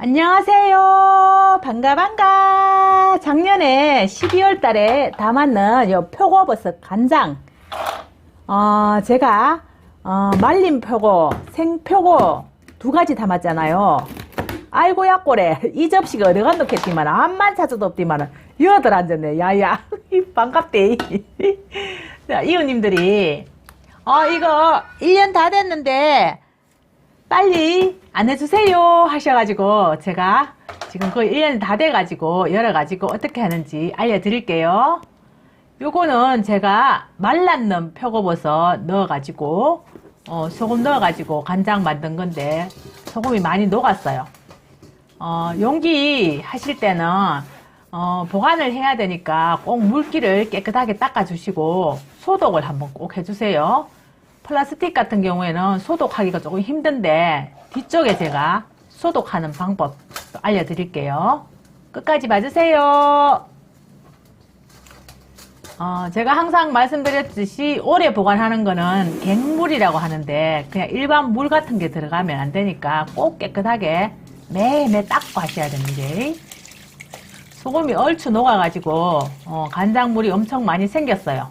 안녕하세요. 반가 반가. 작년에 12월 달에 담았는 요 표고버섯 간장. 어, 제가 어, 말린 표고, 생표고 두 가지 담았잖아요. 아이고 야 꼬래 이 접시가 어디 간놓겠지만 암만 찾아도 없지만 여들 앉았네 야야 반갑대 자 이웃님들이 어 이거 1년 다 됐는데 빨리 안 해주세요 하셔가지고 제가 지금 거의 1년이 다 돼가지고 열어가지고 어떻게 하는지 알려드릴게요. 요거는 제가 말랐는 표고버섯 넣어가지고 어, 소금 넣어가지고 간장 만든 건데 소금이 많이 녹았어요. 어, 용기 하실 때는 어, 보관을 해야 되니까 꼭 물기를 깨끗하게 닦아주시고 소독을 한번 꼭 해주세요. 플라스틱 같은 경우에는 소독하기가 조금 힘든데 뒤쪽에 제가 소독하는 방법 알려드릴게요. 끝까지 봐주세요. 어, 제가 항상 말씀드렸듯이 오래 보관하는 거는 갱물이라고 하는데 그냥 일반 물 같은 게 들어가면 안 되니까 꼭 깨끗하게 매일매일 닦고 하셔야 됩니다. 소금이 얼추 녹아가지고 어, 간장물이 엄청 많이 생겼어요.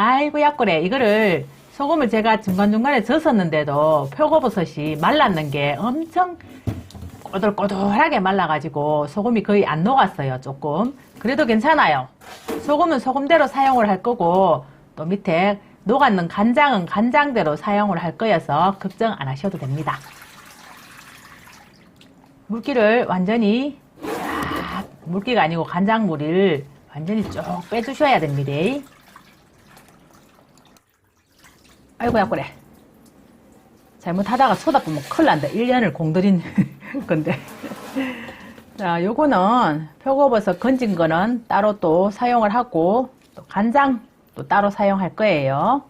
아이고 약그래 이거를 소금을 제가 중간중간에 젖었는데도 표고버섯이 말랐는 게 엄청 꼬들꼬들하게 말라가지고 소금이 거의 안 녹았어요 조금. 그래도 괜찮아요. 소금은 소금대로 사용을 할 거고 또 밑에 녹았는 간장은 간장대로 사용을 할 거여서 걱정 안 하셔도 됩니다. 물기를 완전히 쫙 물기가 아니고 간장물을 완전히 쭉 빼주셔야 됩니다 아이고야 그래. 잘못하다가 소다 보면 큰일 난다. 1년을 공들인 건데. 자 요거는 표고버섯 건진 거는 따로 또 사용을 하고 또 간장 또 따로 사용할 거예요.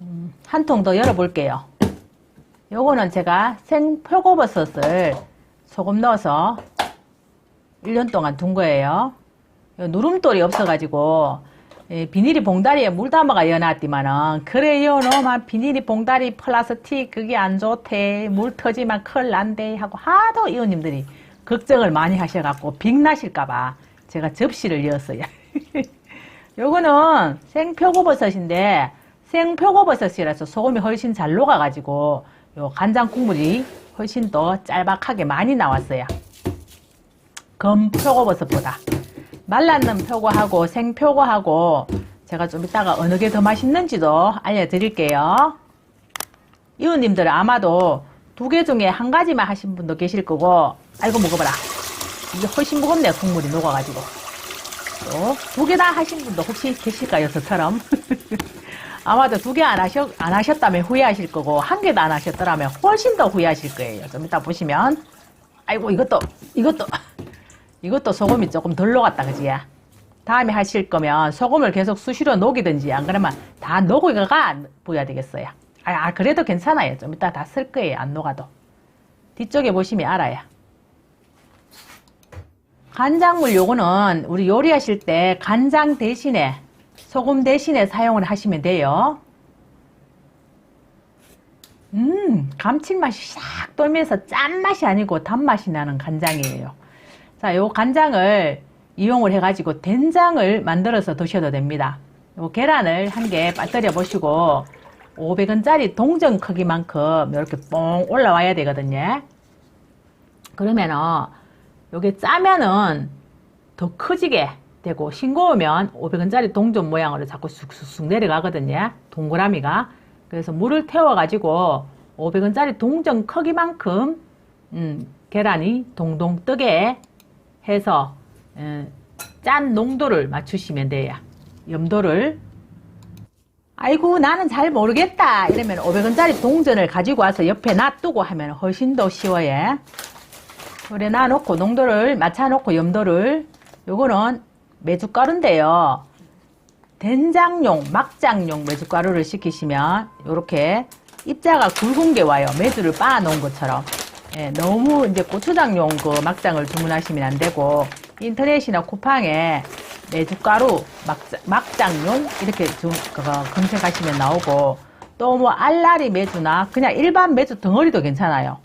음, 한통 더 열어 볼게요. 요거는 제가 생 표고버섯을 소금 넣어서 1년 동안 둔 거예요. 요 누름돌이 없어가지고 예, 비닐이 봉다리에 물 담아가 여놨디만은. 그래요 너만 비닐이 봉다리 플라스틱 그게 안 좋대. 물 터지면 큰일 난대 하고 하도 이웃님들이 걱정을 많이 하셔갖고 빅나실까봐 제가 접시를 열었어요. 요거는 생표고버섯인데 생표고버섯이라서 소금이 훨씬 잘 녹아가지고 요 간장 국물이 훨씬 더 짤박하게 많이 나왔어요. 검표고버섯보다 말랐는 표고하고 생표고하고 제가 좀 이따가 어느 게 더 맛있는지도 알려드릴게요. 이웃님들 아마도 두 개 중에 한 가지만 하신 분도 계실 거고 아이고 먹어봐라. 이게 훨씬 무겁네 국물이 녹아가지고 또 두 개 다 하신 분도 혹시 계실까요 저처럼 아마도 두 개 안 하셨, 안 하셨다면 후회하실 거고 한 개도 안 하셨더라면 훨씬 더 후회하실 거예요. 좀 이따 보시면 아이고 이것도 이것도 이것도 소금이 조금 덜 녹았다 그지? 다음에 하실 거면 소금을 계속 수시로 녹이든지 안 그러면 다 녹이가 보여야 되겠어요. 아, 아, 그래도 괜찮아요. 좀 이따 다 쓸 거예요. 안 녹아도. 뒤쪽에 보시면 알아요. 간장물 요거는 우리 요리하실 때 간장 대신에 소금 대신에 사용을 하시면 돼요. 음, 감칠맛이 싹 돌면서 짠맛이 아니고 단맛이 나는 간장이에요. 자, 요 간장을 이용을 해가지고 된장을 만들어서 드셔도 됩니다. 요 계란을 한 개 빠뜨려 보시고 500원짜리 동전 크기만큼 이렇게 뽕 올라와야 되거든요. 그러면은 요게 짜면은 더 커지게 되고 싱거우면 500원짜리 동전 모양으로 자꾸 쑥쑥쑥 내려가거든요. 동그라미가. 그래서 물을 태워가지고 500원짜리 동전 크기만큼 음, 계란이 동동 뜨게 해서 에, 짠 농도를 맞추시면 돼요. 염도를 아이고 나는 잘 모르겠다 이러면 500원짜리 동전을 가지고 와서 옆에 놔두고 하면 훨씬 더 쉬워요. 그래 놔놓고 농도를 맞춰놓고 염도를 요거는 메주가루인데요. 된장용, 막장용 메주가루를 시키시면 이렇게 입자가 굵은 게 와요. 메주를 빻아 놓은 것처럼. 예, 너무 이제 고추장용 그 막장을 주문하시면 안 되고 인터넷이나 쿠팡에 메주가루 막장, 막장 용 이렇게 좀 그거 검색하시면 나오고 또 뭐 알라리 메주나 그냥 일반 메주 덩어리도 괜찮아요.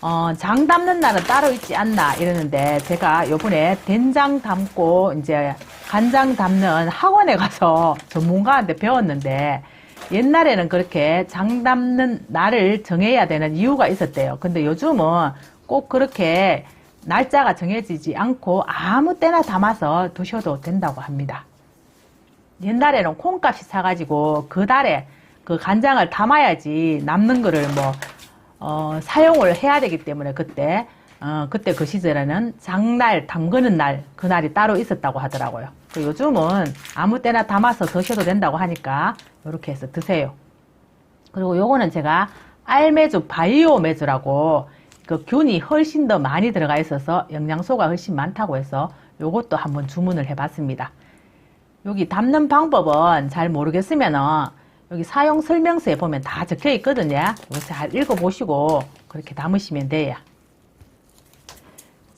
어, 장 담는 날은 따로 있지 않나 이러는데 제가 요번에 된장 담고 이제 간장 담는 학원에 가서 전문가한테 배웠는데 옛날에는 그렇게 장 담는 날을 정해야 되는 이유가 있었대요. 근데 요즘은 꼭 그렇게 날짜가 정해지지 않고 아무 때나 담아서 두셔도 된다고 합니다. 옛날에는 콩값이 사가지고 그 달에 그 간장을 담아야지 남는 거를 뭐, 어, 사용을 해야 되기 때문에 그때, 어, 그때 그 시절에는 장날, 담그는 날, 그날이 따로 있었다고 하더라고요. 그 요즘은 아무 때나 담아서 드셔도 된다고 하니까 이렇게 해서 드세요. 그리고 요거는 제가 알매주 바이오 매주라고 그 균이 훨씬 더 많이 들어가 있어서 영양소가 훨씬 많다고 해서 요것도 한번 주문을 해봤습니다. 여기 담는 방법은 잘 모르겠으면은 여기 사용 설명서에 보면 다 적혀 있거든요. 잘 읽어보시고 그렇게 담으시면 돼요.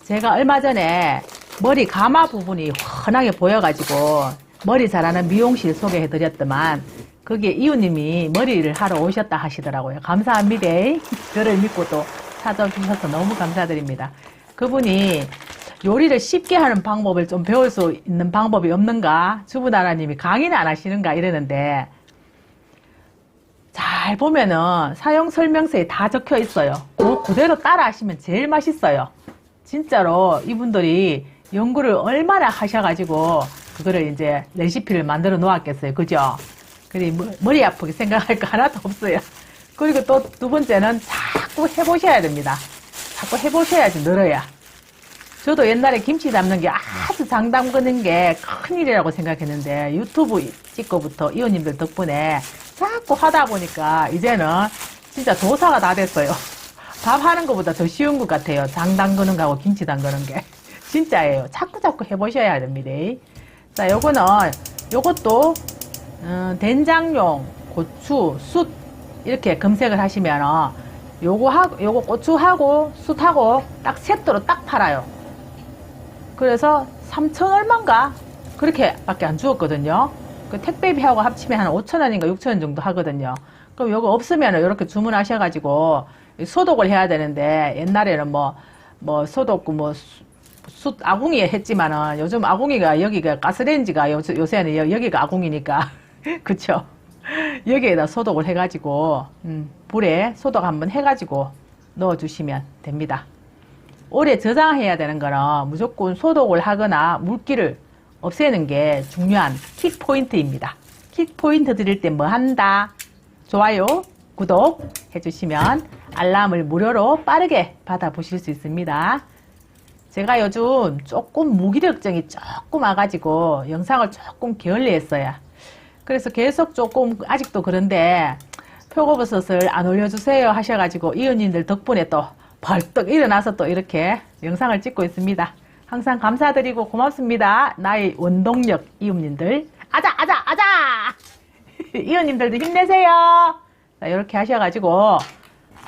제가 얼마 전에 머리 가마 부분이 훤하게 보여가지고 머리 잘하는 미용실 소개해드렸더만 거기에 이웃님이 머리를 하러 오셨다 하시더라고요. 감사합니다. 저를 믿고 또 찾아주셔서 너무 감사드립니다. 그분이 요리를 쉽게 하는 방법을 좀 배울 수 있는 방법이 없는가? 주부나라님이 강의는 안 하시는가? 이러는데 잘 보면은 사용 설명서에 다 적혀 있어요. 그 그대로 따라 하시면 제일 맛있어요. 진짜로 이분들이 연구를 얼마나 하셔가지고 그거를 이제 레시피를 만들어 놓았겠어요. 그죠? 그리 머- 머리 아프게 생각할 거 하나도 없어요. 그리고 또 두 번째는 자꾸 해보셔야 됩니다. 자꾸 해보셔야지 늘어야. 저도 옛날에 김치 담는 게 아주 장 담그는 게 큰일이라고 생각했는데 유튜브 찍고부터 이호님들 덕분에 자꾸 하다 보니까 이제는 진짜 도사가 다 됐어요. 밥 하는 것보다 더 쉬운 것 같아요. 장 담그는 거하고 김치 담그는 게. 진짜예요. 자꾸 자꾸 해보셔야 됩니다. 자, 요거는, 요것도, 어, 된장용, 고추, 숯, 이렇게 검색을 하시면, 요거 하고, 요거 고추하고, 숯하고, 딱 세트로 딱 팔아요. 그래서 3천 얼마인가? 그렇게 밖에 안 주었거든요. 그 택배비하고 합치면 한 5천 원인가 6천 원 정도 하거든요. 그럼 요거 없으면 이렇게 주문하셔가지고 소독을 해야 되는데 옛날에는 뭐, 뭐 소독, 뭐, 수- 숯, 아궁이에 했지만은 요즘 아궁이가 여기가 가스레인지가 요, 요새는 여- 여기가 아궁이니까. 그쵸? 여기에다 소독을 해가지고, 음, 불에 소독 한번 해가지고 넣어주시면 됩니다. 오래 저장해야 되는 거는 무조건 소독을 하거나 물기를 없애는 게 중요한 킥 포인트입니다. 킥 포인트 드릴 때 뭐 한다? 좋아요, 구독 해주시면 알람을 무료로 빠르게 받아 보실 수 있습니다. 제가 요즘 조금 무기력증이 조금 와가지고 영상을 조금 게을리했어요. 그래서 계속 조금 아직도 그런데 표고버섯을 안 올려주세요 하셔가지고 이웃님들 덕분에 또 벌떡 일어나서 또 이렇게 영상을 찍고 있습니다. 항상 감사드리고 고맙습니다. 나의 원동력 이웃님들. 아자 아자 아자! 이웃님들도 힘내세요. 자, 이렇게 하셔가지고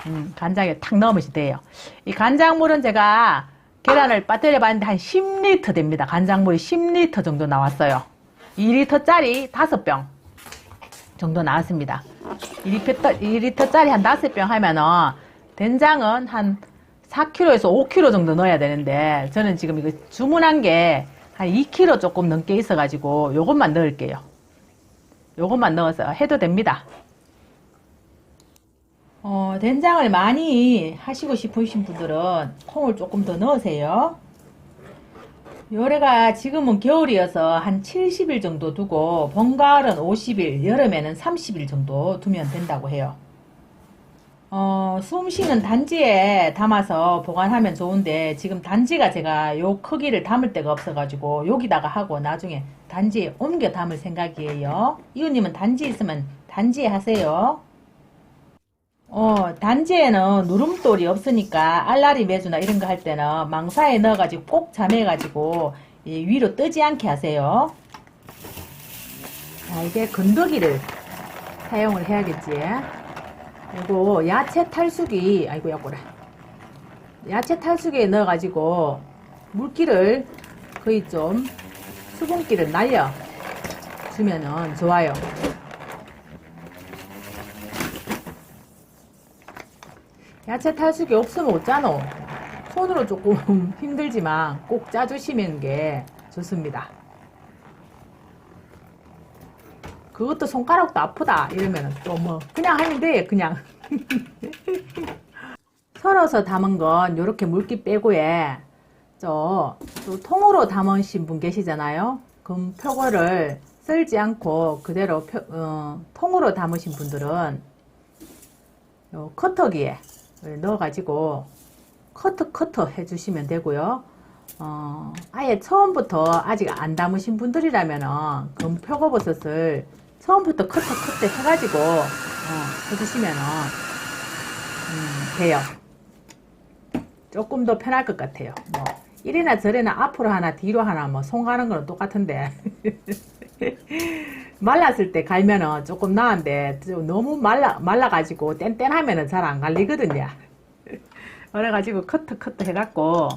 음, 간장에 탁 넣으면 돼요. 이 간장물은 제가 계란을 빠뜨려 봤는데 한 10리터 됩니다. 간장물이 10리터 정도 나왔어요. 2리터짜리 5병 정도 나왔습니다. 2리터, 2리터 짜리 한 5병 하면은 된장은 한 4kg에서 5kg 정도 넣어야 되는데 저는 지금 이거 주문한 게 한 2kg 조금 넘게 있어가지고 요것만 넣을게요. 요것만 넣어서 해도 됩니다. 어, 된장을 많이 하시고 싶으신 분들은 콩을 조금 더 넣으세요. 요래가 지금은 겨울이어서 한 70일 정도 두고 봄가을은 50일, 여름에는 30일 정도 두면 된다고 해요. 어, 숨 쉬는 단지에 담아서 보관하면 좋은데 지금 단지가 제가 요 크기를 담을 데가 없어가지고 여기다가 하고 나중에 단지에 옮겨 담을 생각이에요. 이웃님은 단지 있으면 단지에 하세요. 어, 단지에는 누름돌이 없으니까 알라리 매주나 이런 거 할 때는 망사에 넣어가지고 꼭 잠해가지고 이 위로 뜨지 않게 하세요. 자, 이게 건더기를 사용을 해야겠지. 그리고 야채 탈수기, 아이고, 야꼬라. 야채 탈수기에 넣어가지고 물기를 거의 좀 수분기를 날려 주면은 좋아요. 야채 탈수기 없으면 어쩌노? 손으로 조금 힘들지만 꼭 짜주시는 게 좋습니다. 그것도 손가락도 아프다 이러면 또 뭐 그냥 하면 돼 그냥 썰어서 담은 건 이렇게 물기 빼고에 저 또 통으로 담으신 분 계시잖아요 그럼 표고를 썰지 않고 그대로 표- 어, 통으로 담으신 분들은 요 커터기에 넣어가지고 커터 커터 해주시면 되고요. 어, 아예 처음부터 아직 안 담으신 분들이라면은 그럼 표고버섯을 처음부터 커터 커터 해가지고 어, 해주시면은 음, 돼요. 조금 더 편할 것 같아요. 뭐 이리나 저리나 앞으로 하나 뒤로 하나 뭐 손 가는 거는 똑같은데 말랐을 때 갈면은 조금 나은데 좀 너무 말라 말라가지고 뗀뗀하면은 잘 안 갈리거든요. 그래가지고 커트 커트 해갖고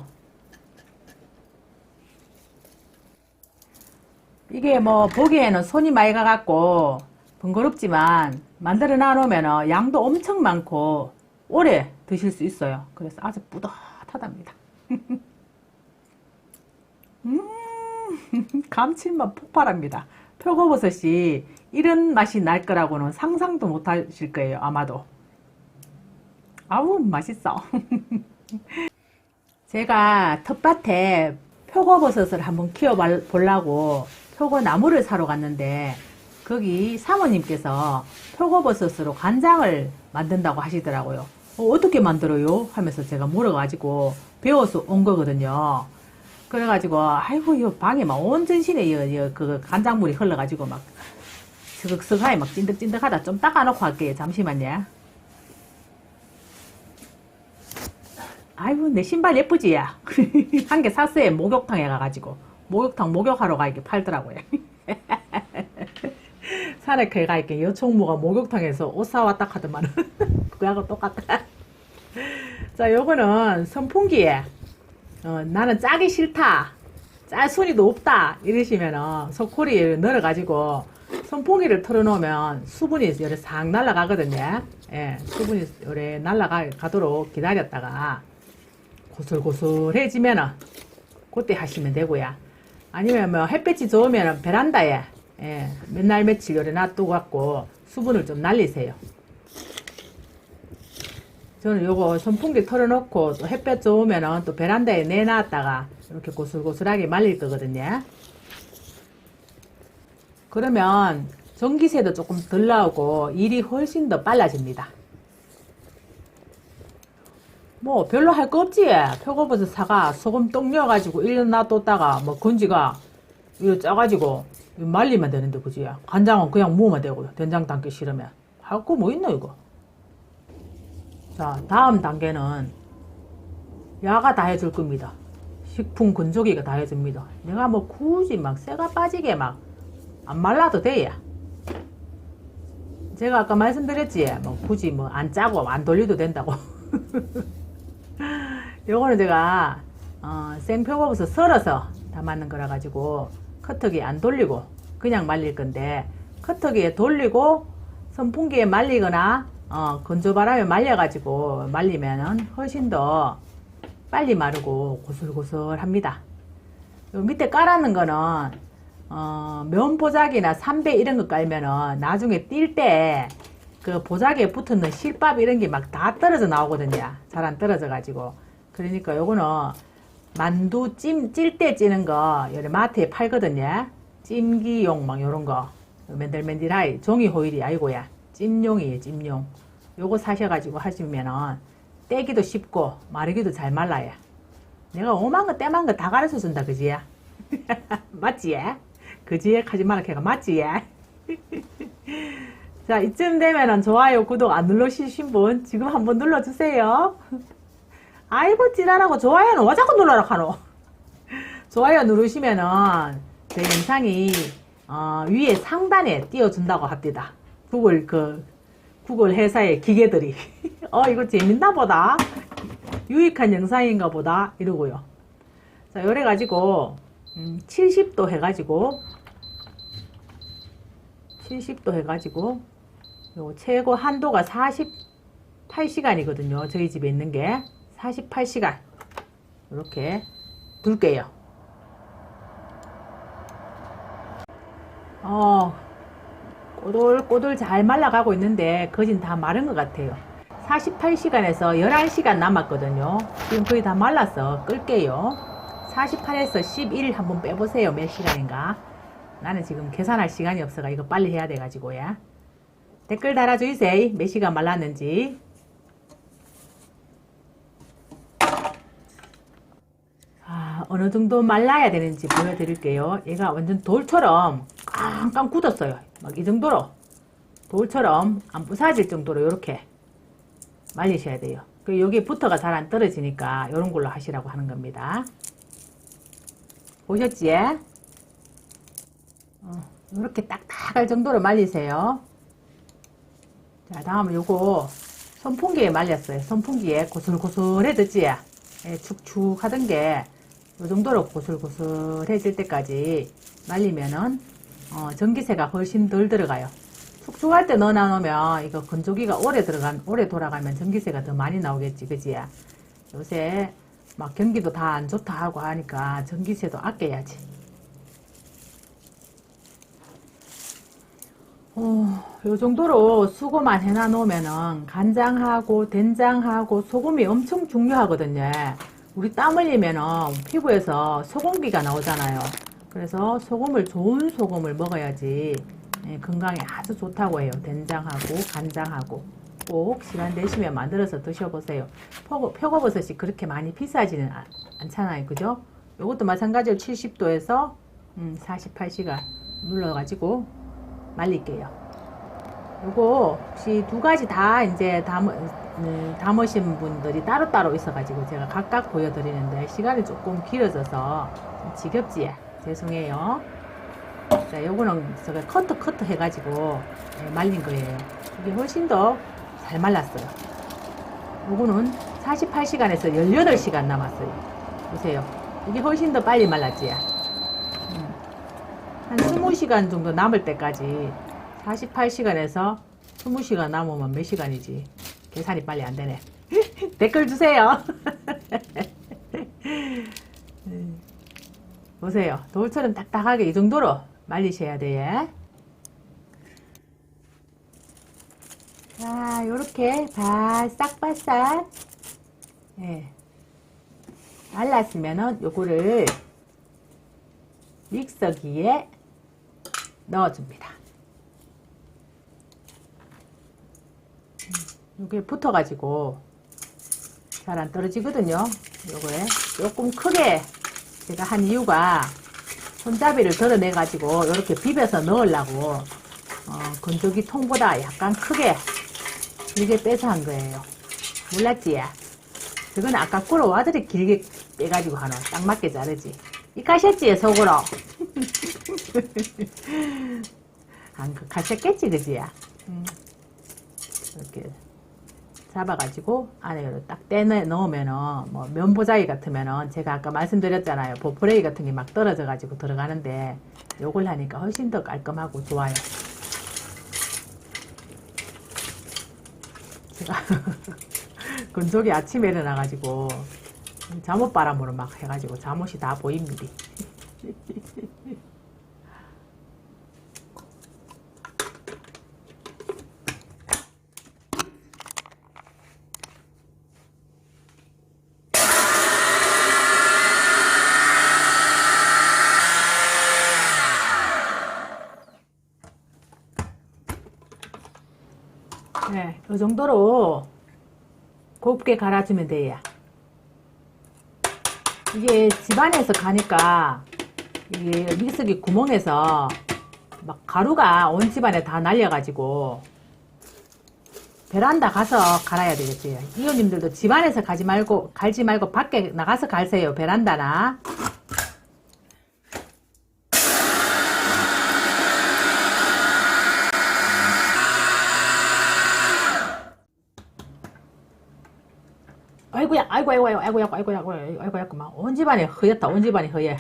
이게 뭐 보기에는 손이 많이 가갖고 번거롭지만 만들어 놔놓으면 양도 엄청 많고 오래 드실 수 있어요. 그래서 아주 뿌듯하답니다. 음, 감칠맛 폭발합니다. 표고버섯이 이런 맛이 날 거라고는 상상도 못 하실 거예요, 아마도. 아우, 맛있어. 제가 텃밭에 표고버섯을 한번 키워 보려고 표고 나무를 사러 갔는데 거기 사모님께서 표고버섯으로 간장을 만든다고 하시더라고요. 어, 떻게 만들어요? 하면서 제가 물어가지고 배워서 온 거거든요. 그래가지고 아이고 이 방에 막 온 전신에 이, 이, 그 간장물이 흘러가지고 막 스극스극하게 막 찐득찐득하다 좀 닦아놓고 할게요. 잠시만요. 아이고 내 신발 예쁘지? 한개 샀어요. 목욕탕에 가가지고 목욕탕 목욕하러 가 이렇게 팔더라고요. 산에 가 이렇게 여총무가 목욕탕에서 옷 사왔다 하더만 그거하고 똑같다. 자 요거는 선풍기에 어, 나는 짜기 싫다. 짤 손이도 없다. 이러시면은 소쿠리에 넣어가지고 선풍기를 틀어놓으면 수분이 요래 싹 날아가거든요. 예, 수분이 요래 날아가도록 기다렸다가 고슬고슬해지면은 그때 하시면 되고요. 아니면 뭐 햇볕이 좋으면 베란다에 예, 맨날 며칠 요래 놔두고 갖고 수분을 좀 날리세요. 저는 요거 선풍기 털어놓고 또 햇볕 좋으면은 또 베란다에 내놨다가 이렇게 고슬고슬하게 말릴 거거든요. 그러면 전기세도 조금 덜 나오고 일이 훨씬 더 빨라집니다. 뭐 별로 할 거 없지. 표고버섯 사가 소금 똥 넣어가지고 1년 놔뒀다가 뭐 건지가 이거 짜가지고 말리면 되는데 그지. 간장은 그냥 무으면 되고 된장 담기 싫으면 할 거 뭐 있노 이거. 자 다음 단계는 야가 다 해줄 겁니다. 식품 건조기가 다 해줍니다. 내가 뭐 굳이 막 쇠가 빠지게 막 안 말라도 돼요. 제가 아까 말씀드렸지, 뭐 굳이 뭐 안 짜고 안 돌려도 된다고. 요거는 제가 어, 생표고버섯 썰어서 담았는 거라 가지고 커터기 안 돌리고 그냥 말릴 건데 커터기에 돌리고 선풍기에 말리거나 어, 건조바람에 말려가지고 말리면은 훨씬 더 빨리 마르고 고슬고슬합니다. 요 밑에 깔아놓은 거는 어, 면 보자기나 삼배 이런 거 깔면은 나중에 뛸 때 그 보자기에 붙었는 실밥 이런 게 막 다 떨어져 나오거든요. 잘 안 떨어져 가지고. 그러니까 요거는 만두 찜, 찔 때 찌는 거, 여기 마트에 팔거든요. 찜기용 막 요런 거. 맨들맨들하이. 종이 호일이 아니고야. 찜용이에요, 찜용. 요거 사셔가지고 하시면은 떼기도 쉽고 마르기도 잘 말라요. 내가 오만 거 떼만 거 다 가르쳐 준다, 그지? 맞지? 그지? 하지 말라, 걔가 맞지? 자, 이쯤 되면은 좋아요, 구독 안 눌러주신 분 지금 한번 눌러주세요. 아이고, 찌라라고 좋아요는 왜 자꾸 눌러라 카노? 좋아요 누르시면은 제 영상이 어, 위에 상단에 띄워준다고 합니다. 구글 그 구글 회사의 기계들이 어 이거 재밌나 보다. 유익한 영상인가 보다 이러고요. 자, 요래 가지고 음, 70도 해가지고 70도 해가지고 요 최고 한도가 48시간이거든요. 저희 집에 있는 게 48시간 이렇게 둘게요. 어, 꼬들꼬들 잘 말라가고 있는데 거진 다 마른 것 같아요. 48시간에서 11시간 남았거든요. 지금 거의 다 말랐어. 끌게요. 48에서 11 한번 빼보세요. 몇 시간인가. 나는 지금 계산할 시간이 없어가 이거 빨리 해야 돼가지고요. 댓글 달아주세요. 몇 시간 말랐는지. 아, 어느 정도 말라야 되는지 보여드릴게요. 얘가 완전 돌처럼 깡깡 굳었어요. 막 이 정도로. 돌처럼 안 부사질 정도로 이렇게 말리셔야 돼요. 그 여기 부터가 잘 안 떨어지니까 이런 걸로 하시라고 하는 겁니다. 보셨지? 어, 이렇게 딱딱할 정도로 말리세요. 자, 다음은 요거 선풍기에 말렸어요. 선풍기에 고슬고슬해졌지? 예, 축축하던 게요 정도로 고슬고슬해질 때까지 말리면은 어, 전기세가 훨씬 덜 들어가요. 축축할 때 넣어 놓으면 이거 건조기가 오래 들어간 오래 돌아가면 전기세가 더 많이 나오겠지, 그지? 요새 막 경기도 다 안 좋다 하고 하니까 전기세도 아껴야지. 어, 요 정도로 수고만 해놔 놓으면은 간장하고 된장하고 소금이 엄청 중요하거든요. 우리 땀 흘리면은 피부에서 소금기가 나오잖아요. 그래서 소금을 좋은 소금을 먹어야지 예, 건강에 아주 좋다고 해요. 된장하고 간장하고 꼭 시간 되시면 만들어서 드셔보세요. 표고, 표고버섯이 그렇게 많이 비싸지는 아- 않잖아요. 그죠? 이것도 마찬가지로 70도에서 음, 48시간 눌러가지고 말릴게요. 요거 혹시 두 가지 다 이제 담, 음, 담으신 분들이 따로따로 있어가지고 제가 각각 보여드리는데 시간이 조금 길어져서 좀 지겹지? 죄송해요. 자, 요거는 제가 커트 커트 해가지고 예, 말린 거예요. 이게 훨씬 더 잘 말랐어요. 요거는 48시간에서 18시간 남았어요. 보세요. 이게 훨씬 더 빨리 말랐지? 음. 한 20시간 정도 남을 때까지 48시간에서 20시간 남으면 몇 시간이지? 계산이 빨리 안 되네. 댓글 주세요. 음. 보세요. 돌처럼 딱딱하게 이 정도로 말리셔야 돼요. 자, 요렇게 바싹바싹 예. 말랐으면은 요거를 믹서기에 넣어줍니다. 음, 요게 붙어가지고 잘 안 떨어지거든요. 요거에 조금 크게 제가 한 이유가 손잡이를 덜어내가지고 이렇게 비벼서 넣으려고 어, 건조기 통보다 약간 크게 길게 빼서 한 거예요. 몰랐지? 그건 아까 꾸러 와들이 길게 빼가지고 하나 딱 맞게 자르지. 이 가셨지 속으로. 안 그, 가셨겠지 그지? 음. 이렇게 잡아가지고 안에 딱 떼내 넣으면은 뭐 면보자기 같으면은 제가 아까 말씀드렸잖아요. 보프레이 같은 게 막 떨어져 가지고 들어가는데 요걸 하니까 훨씬 더 깔끔하고 좋아요. 제가 건조기 아침에 일어나 가지고 잠옷 바람으로 막 해가지고 잠옷이 다 보입니다. 네, 이 정도로 곱게 갈아주면 돼요. 이게 집안에서 가니까 이게 믹서기 구멍에서 막 가루가 온 집안에 다 날려가지고 베란다 가서 갈아야 되겠지. 이호님들도 집안에서 가지 말고 갈지 말고 밖에 나가서 갈세요. 베란다나. 아이고, 아이고, 아이고, 아이고, 아이고, 아이고, 아이고, 아이고, 아이고, 막, 온 집안이 허였다, 온 집안이 허예.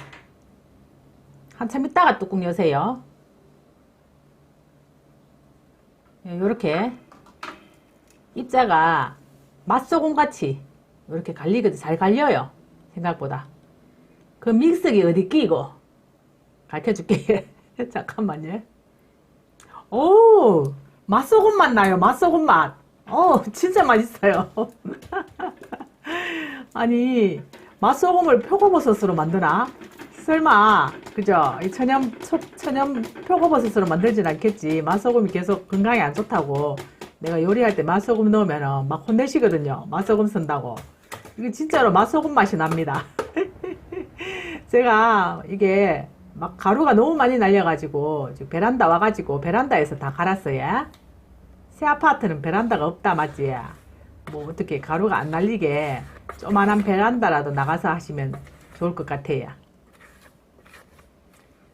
한참 있다가 뚜껑 여세요. 요렇게, 입자가 맛소금 같이, 이렇게 갈리거든, 잘 갈려요. 생각보다. 그 믹서기 어디 끼고, 가르쳐 줄게. 잠깐만요. 오, 맛소금 맛 나요, 맛소금 맛. 어, 진짜 맛있어요. 아니, 맛소금을 표고버섯으로 만드나? 설마, 그죠? 이 천연, 초- 천연 표고버섯으로 만들진 않겠지. 맛소금이 계속 건강에 안 좋다고. 내가 요리할 때 맛소금 넣으면 막 혼내시거든요. 맛소금 쓴다고. 이게 진짜로 맛소금 맛이 납니다. 제가 이게 막 가루가 너무 많이 날려가지고 베란다 와가지고 베란다에서 다 갈았어요. 새 아파트는 베란다가 없다 맞지? 뭐 어떻게 가루가 안 날리게 조만한 베란다라도 나가서 하시면 좋을 것 같아요.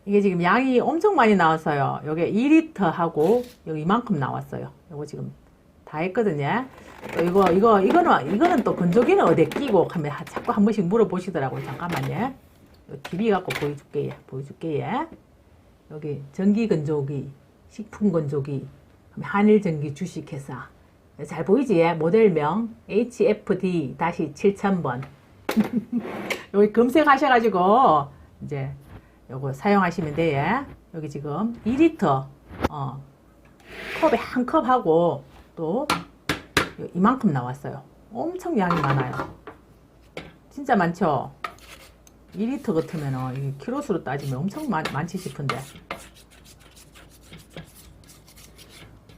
이게 지금 양이 엄청 많이 나왔어요. 요게 2리터 하고 여기 이만큼 나왔어요. 요거 지금 다 했거든요. 또 이거 이거 이거는 이거는 또 건조기는 어디에 끼고 하면 하- 자꾸 한 번씩 물어보시더라고요. 잠깐만요. 요 TV 갖고 보여줄게요. 보여줄게요. 여기 전기 건조기, 식품 건조기, 한일 전기 주식회사. 잘 보이지? 모델명 HFD-7000번. 여기 검색하셔가지고 이제 요거 사용하시면 돼요. 여기 지금 2리터 어, 컵에 한 컵 하고 또 이만큼 나왔어요. 엄청 양이 많아요. 진짜 많죠? 2리터 같으면 이 키로수로 따지면 엄청 많, 많지 싶은데.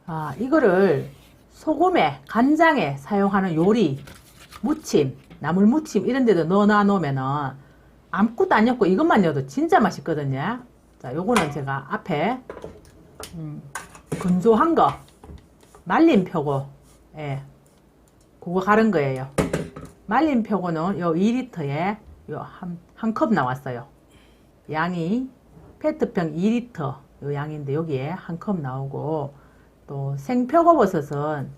아, 이거를 소금에, 간장에 사용하는 요리, 무침, 나물 무침 이런 데도 넣어놔 놓으면은 아무것도 안 넣고 이것만 넣어도 진짜 맛있거든요. 자, 요거는 제가 앞에 음, 건조한 거 말린 표고, 예, 그거 가른 거예요. 말린 표고는 요 2리터에 요 한, 한 컵 나왔어요. 양이 페트병 2리터 요 양인데 여기에 한 컵 나오고 또 생표고버섯은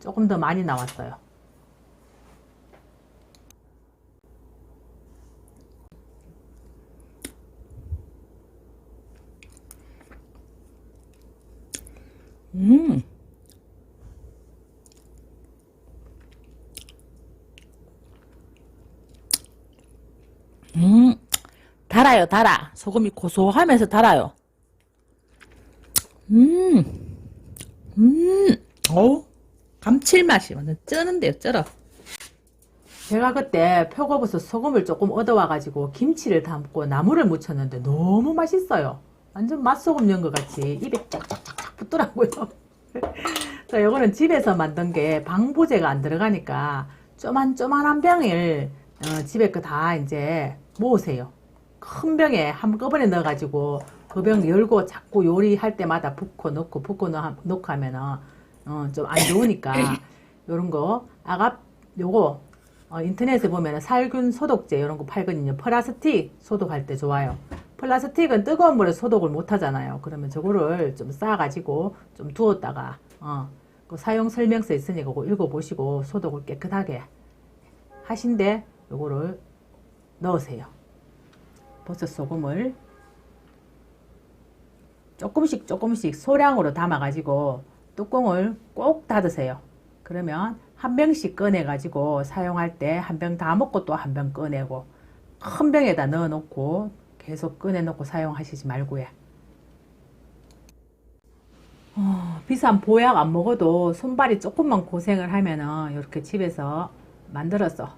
조금 더 많이 나왔어요. 음. 음. 달아요, 달아. 소금이 고소하면서 달아요. 음. 음. 어우. 감칠맛이 완전 쩌는데요, 쩔어. 제가 그때 표고버섯 소금을 조금 얻어와가지고 김치를 담고 나물을 무쳤는데 너무 맛있어요. 완전 맛소금 것 같이 입에 쫙쫙쫙쫙 붙더라고요. 자, 요거는 집에서 만든 게 방부제가 안 들어가니까 쪼만쪼만한 병을 어, 집에 거 다 이제 모으세요. 큰 병에 한꺼번에 넣어가지고 그병 열고 자꾸 요리할 때마다 붓고 넣고 붓고 넣- 넣고 하면은 어, 좀 안 좋으니까 요런 거 아가 요거 어, 인터넷에 보면은 살균 소독제 이런 거 팔거든요. 플라스틱 소독할 때 좋아요. 플라스틱은 뜨거운 물에 소독을 못 하잖아요. 그러면 저거를 좀 싸가지고 좀 두었다가 어, 그 사용 설명서 있으니까 그거 읽어보시고 소독을 깨끗하게 하신데 요거를 넣으세요. 버섯 소금을 조금씩 조금씩 소량으로 담아가지고 뚜껑을 꼭 닫으세요. 그러면 한 병씩 꺼내가지고 사용할 때 한 병 다 먹고 또 한 병 꺼내고 큰 병에다 넣어놓고 계속 꺼내놓고 사용하시지 말고요. 어, 비싼 보약 안 먹어도 손발이 조금만 고생을 하면은 이렇게 집에서 만들어서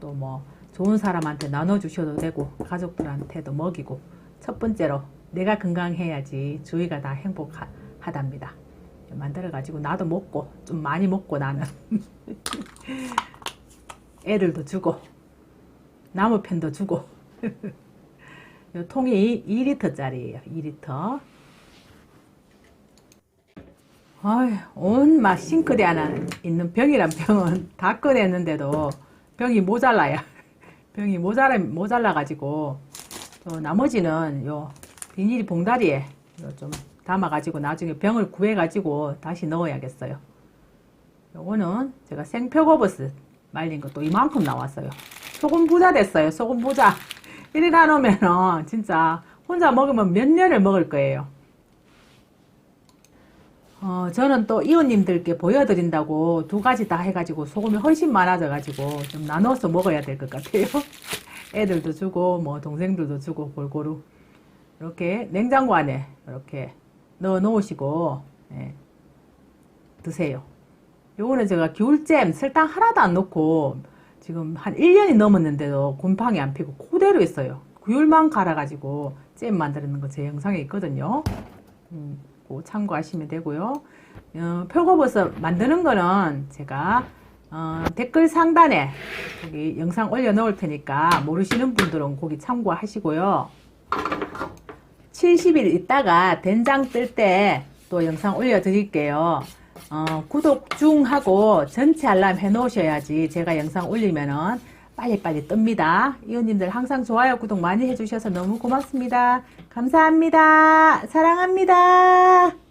또 뭐 좋은 사람한테 나눠주셔도 되고 가족들한테도 먹이고 첫 번째로 내가 건강해야지 주위가 다 행복하답니다. 만들어 가지고 나도 먹고 좀 많이 먹고 나는 애들도 주고 나무 편도 주고 요 통이 2리터짜리예요. 2리터. 아휴, 온막 싱크대 하나 있는 병이란 병은 다 꺼냈는데도 병이 모자라요. 병이 모자라, 모자라 가지고, 또 나머지는 요 비닐 봉다리에 요좀 담아가지고 나중에 병을 구해가지고 다시 넣어야겠어요. 요거는 제가 생표고버섯 말린 것도 이만큼 나왔어요. 소금 부자 됐어요. 소금 부자. 이리 나누면은 진짜 혼자 먹으면 몇 년을 먹을 거예요. 어, 저는 또 이웃님들께 보여드린다고 두 가지 다 해가지고 소금이 훨씬 많아져가지고 좀 나눠서 먹어야 될 것 같아요. 애들도 주고 뭐 동생들도 주고 골고루 이렇게 냉장고 안에 이렇게 넣어 놓으시고 예, 드세요. 요거는 제가 귤잼 설탕 하나도 안 넣고 지금 한 1년이 넘었는데도 곰팡이 안 피고 그대로 있어요. 귤만 갈아가지고 잼 만드는 거 제 영상에 있거든요. 음, 참고하시면 되고요. 어, 표고버섯 만드는 거는 제가 어, 댓글 상단에 여기 영상 올려 놓을 테니까 모르시는 분들은 거기 참고하시고요. 70일 있다가 된장 뜰 때 또 영상 올려드릴게요. 어, 구독 중 하고 전체 알람 해 놓으셔야지 제가 영상 올리면은 빨리빨리 뜹니다. 이웃님들 항상 좋아요, 구독 많이 해주셔서 너무 고맙습니다. 감사합니다. 사랑합니다.